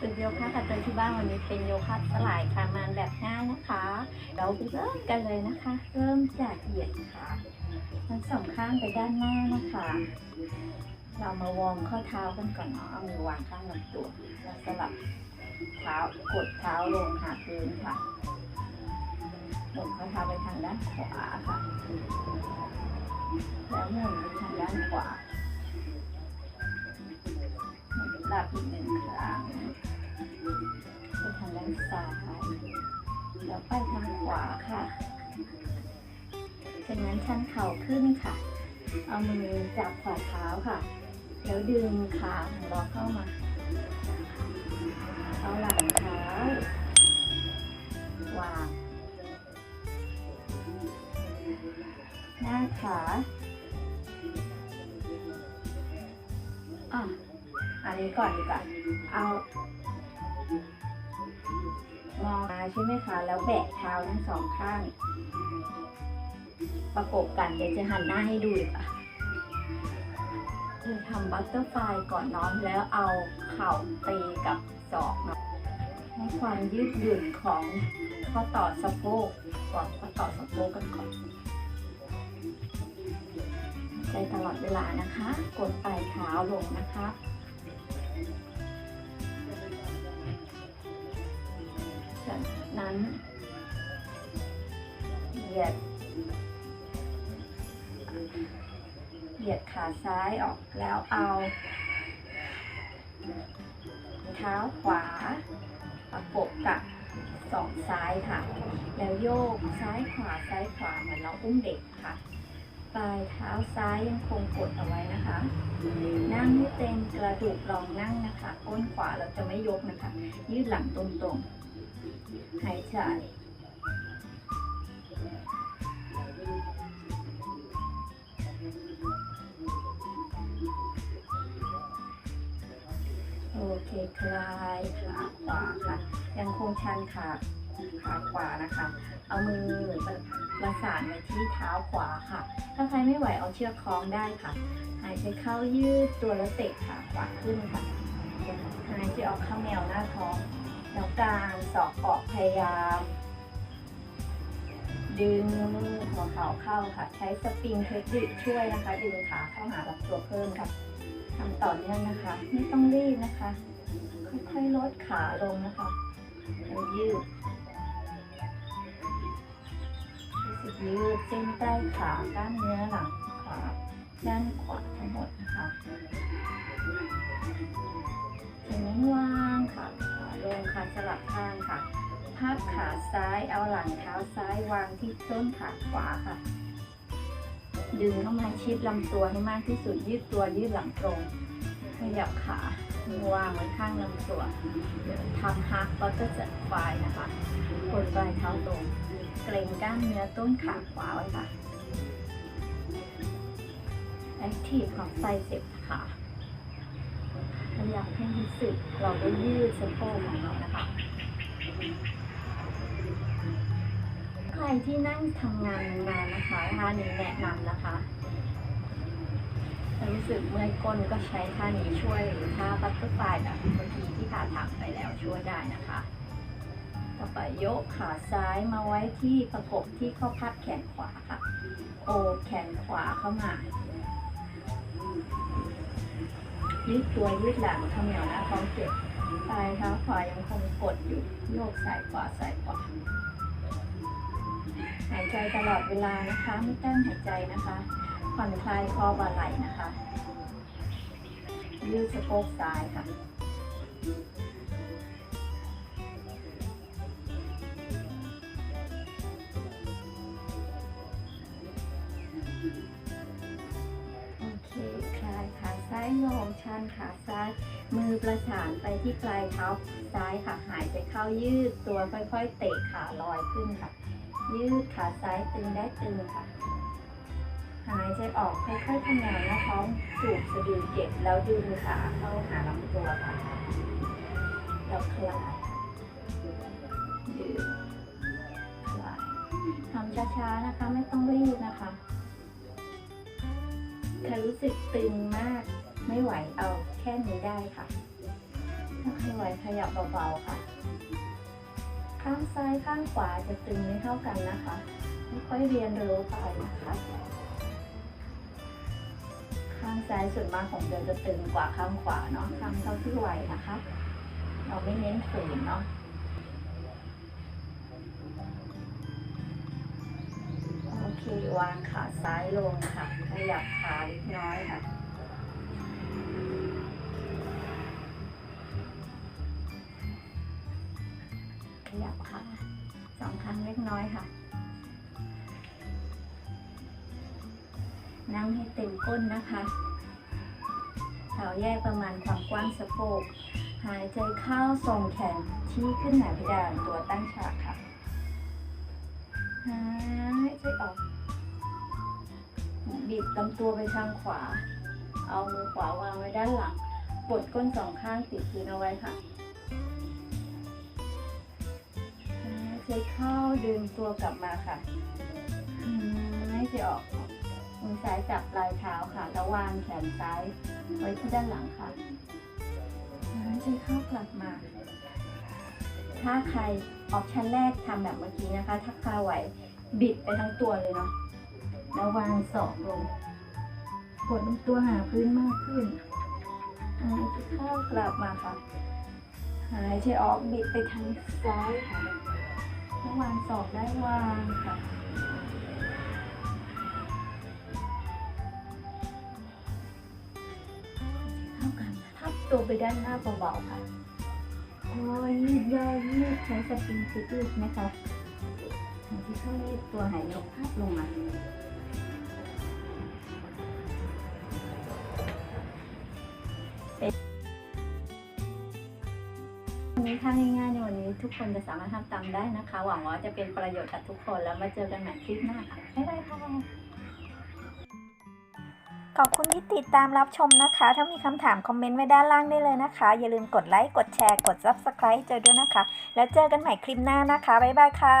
ฝึกโยคะกับตัวที่บ้านวันนี้เป็นโยคะสลายคามานแบบง่ายนะคะ เราไปเริ่มกันเลยนะคะ เริ่มจากเหยียดขาทั้งสองข้างไปด้านหน้านะคะ เรามาวอร์มข้อเท้ากันก่อนเนาะเอามือวางข้างลำตัวแล้วสลับเท้ากดเท้าลงหาพื้นค่ะหมุนข้อเท้าไปทางด้านขวาค่ะ แล้วหมุนไปทางด้านขวาหลับอีกหนึ่งครั้ง ไปทางด้านซ้ายแล้วไปทางขวาค่ะ จากนั้นชันเข่าขึ้นค่ะ เอามือจับฝ่าเท้าค่ะ แล้วดึงขาของเราเข้ามา เอาหลังเท้าวางหน้าขาอะอันนี้ก่อนดีกว่าเอา งอมาใช่ไหมคะ แล้วแบะเท้าทั้งสองข้าง ประกบกันเดี๋ยวจะหันหน้าให้ดูดีกว่าคือทำบัตเตอร์ไฟลายก่อนน้องแล้วเอาเข่าตีกับศอกเนาะให้ความยืดหยุ่นของข้อต่อสะโพกก่อนข้อต่อสะโพกกันก่อนใจตลอดเวลานะคะ กดปลายเท้าลงนะคะ นั้น เหยียด เหยียดขาซ้ายออกแล้วเอาเท้าขวาประกบกับสองซ้ายค่ะ แล้วโยกซ้ายขวาซ้ายขวาเหมือนเราอุ้มเด็กค่ะ ปลายเท้าซ้ายยังคงกดเอาไว้นะคะ นั่งให้เต็มกระดูกรองนั่งนะคะก้นขวาเราจะไม่ยกนะคะ ยืดหลังตรงๆ หายใจโอเคคลายขาขวาค่ะ ยังคงชันขาขาขวานะคะ เอามือประสานไว้ที่เท้าขวาค่ะ ถ้าใครไม่ไหวเอาเชือกคล้องได้ค่ะ หายใจเข้ายืดตัวแล้วเตะขาขวาขึ้นค่ะ หายใจออกเข้าแนวหน้าท้อง แล้วกลางศอกออกพยายาม ดึงหัวเข่าเข้าค่ะ ใช้สปริงเทคนิคช่วยนะคะ ดึงขาเข้าหาลำตัวเพิ่มค่ะทำต่อเนื่องนะคะ ไม่ต้องรีบนะคะ ค่อยๆลดขาลงนะคะยืดรู้สึกยืดเส้นใต้ขากล้ามเนื้อหลังขาด้านขวาทั้งหมด พับขาซ้ายเอาหลังเท้าซ้ายวางที่ต้นขาขวาค่ะ ดึงเข้ามาชิดลำตัวให้มากที่สุดยืดตัวยืดหลังตรงขยับขาวางไว้ข้างลำตัวทำฮักแล้วก็จะปลายนะคะกดปลายเท้าตรงเกรงกล้ามเนื้อต้นขาขวาไว้ค่ะแอคทีฟของไซเซ็ปค่ะขยับให้รู้สึกเราได้ยืดสะโพกของเรานะคะ ใครที่นั่งทำงานนานๆนะคะท่านี้แนะนำนะคะรู้สึกเมื่อยก้นก็ใช้ท่านี้ช่วยหรือท่าบัตเตอร์ฟลายแบบเมื่อกี้ที่ขาทำไปแล้วช่วยได้นะคะ ต่อไปยกขาซ้ายมาไว้ที่ประกบที่ข้อพับแขนขวาค่ะโอบแขนขวาเข้ามายืดตัวยืดหลังเขมเหนียวหน้าท้องเจ็บปลายเท้าขวายังคงกดอยู่โยกซ้ายขวาซ้ายขวา หายใจตลอดเวลานะคะ ไม่ตั้งหายใจนะคะ ผ่อนคลายคอบ่าไหล่นะคะยืดสะโพกซ้ายค่ะโอเคคลายขาซ้ายโยงชันขาซ้าย มือประสานไปที่ปลายเท้าซ้ายค่ะ หายใจเข้ายืดตัวค่อยๆ เตะขาลอยขึ้นค่ะ ยืดขาซ้ายตึงได้ตึงค่ะ หายใจออกค่อยๆทำงานหน้าท้องสูบสะดือเก็บแล้วดึงขาเข้าหาลำตัวค่ะแล้วคลายดึงคลายทำช้าๆนะคะ ไม่ต้องรีบนะคะถ้ารู้สึกตึงมาก ไม่ไหวเอาแค่นี้ได้ค่ะถ้าใครค่อยๆขยับเบาๆค่ะ ข้างซ้ายข้างขวาจะตึงไม่เท่ากันนะคะค่อยเรียนรู้ไปนะคะ ข้างซ้ายส่วนมากของเดือนจะตึงกว่าข้างขวาเนาะทำเท่าที่ไหวนะคะ เราไม่เน้นฝืนเนาะโอเควางขาซ้ายลงค่ะขยับขาเล็กน้อยค่ะ ยับขาสองครั้งเล็กน้อยค่ะ นั่งให้เต็มก้นนะคะเท้าแยกประมาณความกว้างสะโพก หายใจเข้าส่งแขนชี้ขึ้นหนาเพดานตัวตั้งฉากค่ะ หายใจออกบิดลำตัวไปทางขวา เอามือขวาวางไว้ด้านหลัง กดก้นสองข้างติดพื้นเอาไว้ค่ะ หายเข้าดึงตัวกลับมาค่ะหายใจออกมือซ้ายจับปลายเท้าค่ะ แล้ววางแขนซ้ายไว้ที่ด้านหลังค่ะหายใจเข้ากลับมา ถ้าใครออปชันแรกทำแบบเมื่อกี้นะคะ ถ้าคาไหวบิดไปทั้งตัวเลยเนาะแล้ววางศอกลงกดตัวหาพื้นมากขึ้นหายใจเข้ากลับมาค่ะ หายใจออกบิดไปทางซ้ายค่ะ แล้ววางศอกได้วางค่ะเข้ากันพับตัวไปด้านหน้าเบาๆค่ะโอ้ยยืดย่อยืดใช้สปริงฟิตยืดนะคะหายใจเข้ายืดตัวหายใจออกพับลงมาวัน นี้ถ้าง่ายๆในวันนี้ทุกคนจะสามารถทำตามได้นะคะ หวังว่าจะเป็นประโยชน์กับทุกคนแล้วมาเจอกันใหม่คลิปหน้าค่ะบ๊ายบายค่ะขอบคุณที่ติดตามรับชมนะคะ ถ้ามีคำถามคอมเมนต์ไว้ด้านล่างได้เลยนะคะ อย่าลืมกดไลค์ กดแชร์ กด Subscribe เจอด้วยนะคะ แล้วเจอกันใหม่คลิปหน้านะคะ บ๊ายบายค่ะ